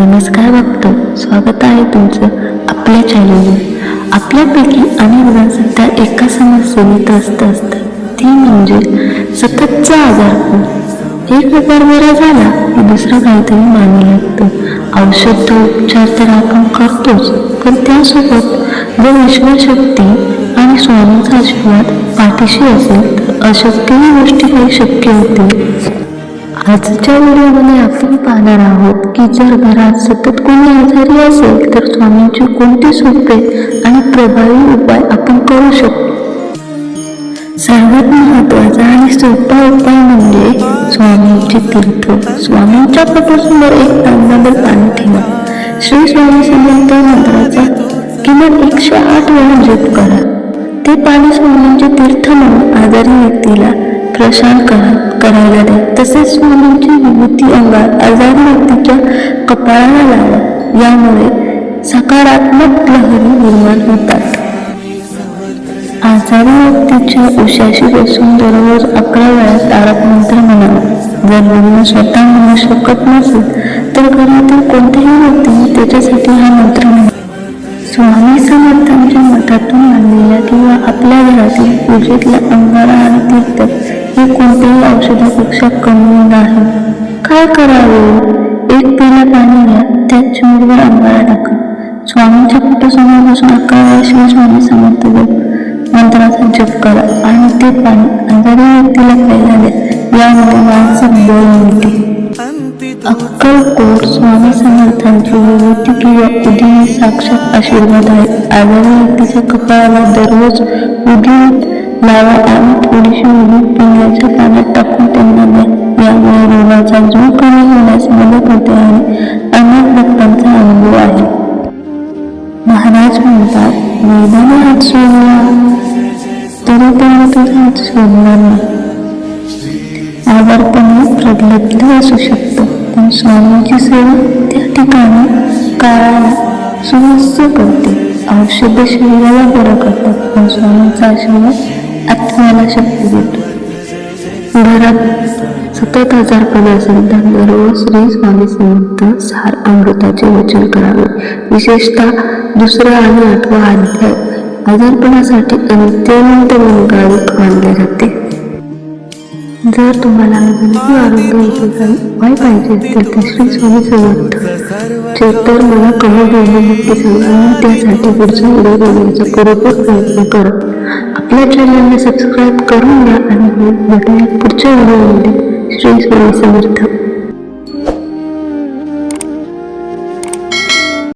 नमस्कार बघतो. स्वागत आहे तुमचं आपल्या चॅनलवर आपल्यापैकी अनेक जण सध्या एका समस्येने त्रस्त असतात. ती म्हणजे सततचा आजार. एक प्रकार बरा झाला की दुसरं काहीतरी मागे लागतं. औषध उपचार तर आपण करतोच पण त्यासोबत जर ईश्वरशक्ती आणि स्वामीचा आशीर्वाद पाठीशी असेल तर अशक्य गोष्टी काही शक्य होतील. आजच्या व्हिडिओमध्ये आपण पाहणार आहोत की जर घरात सतत कोणी आजारी असेल तर स्वामींचे कोणते सोपे आणि प्रभावी उपाय आपण करू शकतो? सर्वात महत्त्वाचा आणि सोपा उपाय म्हणजे स्वामींचे तीर्थ. स्वामींच्या पटासमोर एक तांब्यावर पाणी ठेवा. श्री स्वामी समर्थ मंत्राचा किमान एकशे आठ वेळा जप करा. ते पाणी स्वामींचे तीर्थ म्हणून आजारी व्यक्तीला प्रशांत करायला द्या तसेच स्वामींची विभूती अंगात आजार व्यक्तीच्या कपाळाला लावा. यामुळे सकारात्मक लहरी निर्माण होतात. आजारी व्यक्तीच्या उशाशी बसून दररोज अकरा वेळा तारक मंत्र म्हणावा. जर लग्न स्वतः म्हणू शकत नसेल तर घरातील कोणत्याही व्यक्तीने त्याच्यासाठी हा मंत्र म्हणा स्वामी समर्थांच्या मठातून आणलेल्या किंवा आपल्या घरातील पूजेतल्या अंगारा आणि तीर्थ हे कोणत्याही औषधापेक्षा कमी नाही काय करावे? एक पिला पाणी घ्या त्यात चिमूटभर अंगारा टाका. स्वामींच्या पोटासमोर बसून अकरा वेळा स्वामी समर्थ जप मंत्राचा जप करा आणि ते पाणी आजारी व्यक्तीला प्यायला द्या. यामुळे मानसिक बळ मिळते अक्कलकोट स्वामी समर्थांची विभूती किंवा साक्षात आशीर्वाद आहे. आजारी व्यक्तीच्या कपाळाला दररोज उदी लावा आणि थोडीशी उदी पिण्याच्या पाण्यात टाकून त्यांना द्या यामुळे रोगाचा जो कमी होण्यास मदत होते आणि अनेक भक्तांचा अनुभव आहे. महाराज म्हणतात वेदाने हात सोडला तरी त्याने तुझा हात सोडणार नाही. आवर्तने प्रगल्भ असू शकतो पण स्वामीची सेवा त्या ठिकाणी काळाला सुमस्त करते. औषध शरीराला बरं करतात पण स्वामीचा आशीर्वाद आत्म्याला शक्ती देतो घरात सतत आजारपण असेल तर दररोज श्री स्वामी समर्थ सार अमृताचे वचन करावे. विशेषतः दुसरा आणि आठवा अध्याय. आजारपणासाठी अत्यंत गुणकारिक मानले जाते. जर तुम्हाला अजूनही आरोग्य काही उपाय पाहिजे असतील तर श्री स्वामी समर्थ. चे तर मला कमेंटमध्ये नक्की सांगा. आणि त्यासाठी पुढचा व्हिडिओ बनवण्याचा पुरेपूर प्रयत्न करा. आपल्या चॅनलला सबस्क्राईब करून घ्या आणि भेटूया पुढच्या व्हिडिओमध्ये. श्री स्वामी समर्थ.